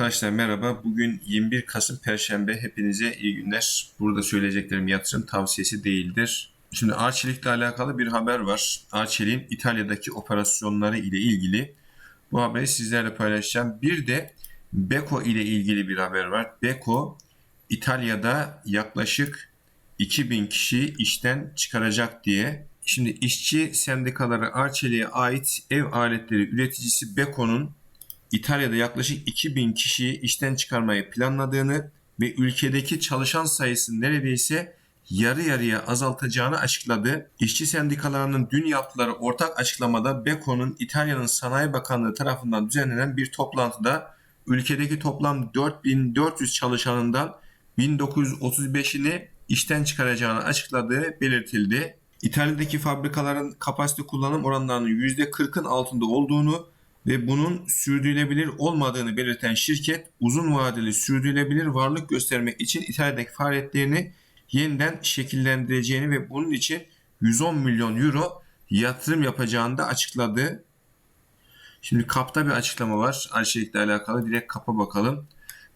Arkadaşlar merhaba. Bugün 21 Kasım Perşembe. Hepinize iyi günler. Burada söyleyeceklerim yatırım tavsiyesi değildir. Şimdi Arçelik'le alakalı bir haber var. Arçelik'in İtalya'daki operasyonları ile ilgili bu haberi sizlerle paylaşacağım. Bir de Beko ile ilgili bir haber var. Beko İtalya'da yaklaşık 2000 kişi işten çıkaracak diye. Şimdi işçi sendikaları Arçelik'e ait ev aletleri üreticisi Beko'nun İtalya'da yaklaşık 2000 kişiyi işten çıkarmayı planladığını ve ülkedeki çalışan sayısını neredeyse yarı yarıya azaltacağını açıkladı. İşçi sendikalarının dün yaptıkları ortak açıklamada Beko'nun İtalya'nın Sanayi Bakanlığı tarafından düzenlenen bir toplantıda ülkedeki toplam 4400 çalışanından 1935'ini işten çıkaracağını açıkladığı belirtildi. İtalya'daki fabrikaların kapasite kullanım oranlarının %40'ın altında olduğunu ve bunun sürdürülebilir olmadığını belirten şirket uzun vadeli sürdürülebilir varlık göstermek için İtalya'daki faaliyetlerini yeniden şekillendireceğini ve bunun için 110 milyon euro yatırım yapacağını da açıkladı. Şimdi KAP'ta bir açıklama var. Arçelik'le alakalı. Direkt KAP'a bakalım.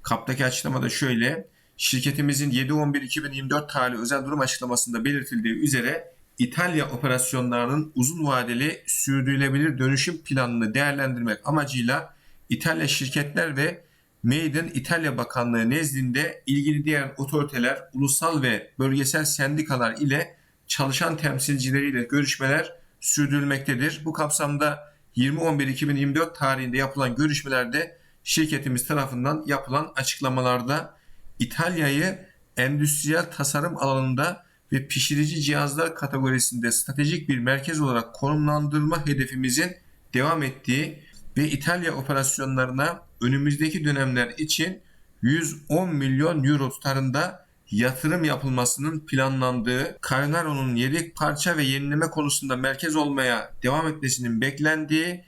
KAP'taki açıklamada şöyle. Şirketimizin 7-11-2024 tarihli özel durum açıklamasında belirtildiği üzere İtalya operasyonlarının uzun vadeli sürdürülebilir dönüşüm planını değerlendirmek amacıyla İtalya şirketler ve Made in İtalya Bakanlığı nezdinde ilgili diğer otoriteler, ulusal ve bölgesel sendikalar ile çalışan temsilcileriyle görüşmeler sürdürülmektedir. Bu kapsamda 20.11.2024 tarihinde yapılan görüşmelerde şirketimiz tarafından yapılan açıklamalarda İtalya'yı endüstriyel tasarım alanında ve pişirici cihazlar kategorisinde stratejik bir merkez olarak konumlandırma hedefimizin devam ettiği ve İtalya operasyonlarına önümüzdeki dönemler için 110 milyon euro tutarında yatırım yapılmasının planlandığı, Carnaro'nun yedek parça ve yenileme konusunda merkez olmaya devam etmesinin beklendiği,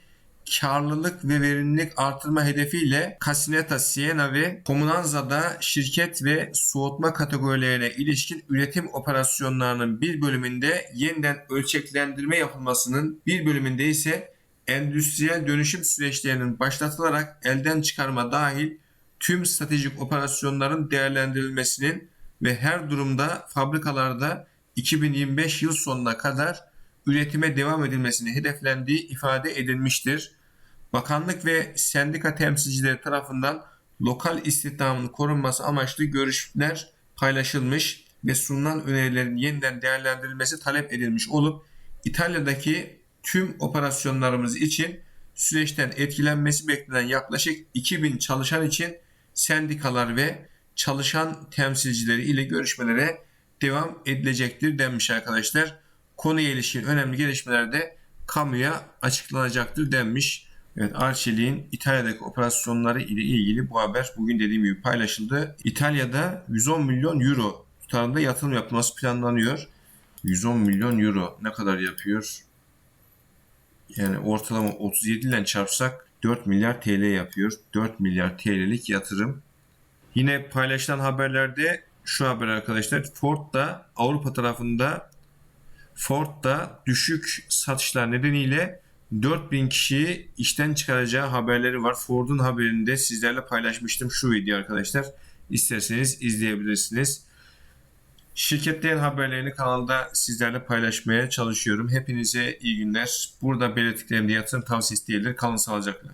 karlılık ve verimlilik artırma hedefiyle Casineta, Siena ve Comunanza'da şirket ve soğutma kategorilerine ilişkin üretim operasyonlarının bir bölümünde yeniden ölçeklendirme yapılmasının bir bölümünde ise endüstriyel dönüşüm süreçlerinin başlatılarak elden çıkarma dahil tüm stratejik operasyonların değerlendirilmesinin ve her durumda fabrikalarda 2025 yıl sonuna kadar üretime devam edilmesini hedeflendiği ifade edilmiştir. Bakanlık ve sendika temsilcileri tarafından lokal istihdamın korunması amaçlı görüşler paylaşılmış ve sunulan önerilerin yeniden değerlendirilmesi talep edilmiş olup İtalya'daki tüm operasyonlarımız için süreçten etkilenmesi beklenen yaklaşık 2000 çalışan için sendikalar ve çalışan temsilcileri ile görüşmelere devam edilecektir denmiş arkadaşlar. Konuya ilişkin önemli gelişmeler de kamuya açıklanacaktır denmiş. Evet Arçelik'in İtalya'daki operasyonları ile ilgili bu haber bugün dediğim gibi paylaşıldı. İtalya'da 110 milyon euro tutarında yatırım yapılması planlanıyor. 110 milyon euro ne kadar yapıyor? Yani ortalama 37 ile çarpsak 4 milyar TL yapıyor. 4 milyar TL'lik yatırım. Yine paylaşılan haberlerde şu haber arkadaşlar. Ford da Avrupa tarafında Ford da düşük satışlar nedeniyle 4000 kişiyi işten çıkaracağı haberleri var. Ford'un haberini de sizlerle paylaşmıştım şu video arkadaşlar. İsterseniz izleyebilirsiniz. Şirketlerin haberlerini kanalda sizlerle paylaşmaya çalışıyorum. Hepinize iyi günler. Burada belirttiklerimde yatırım tavsiyesi değildir. Kalın sağlıcakla.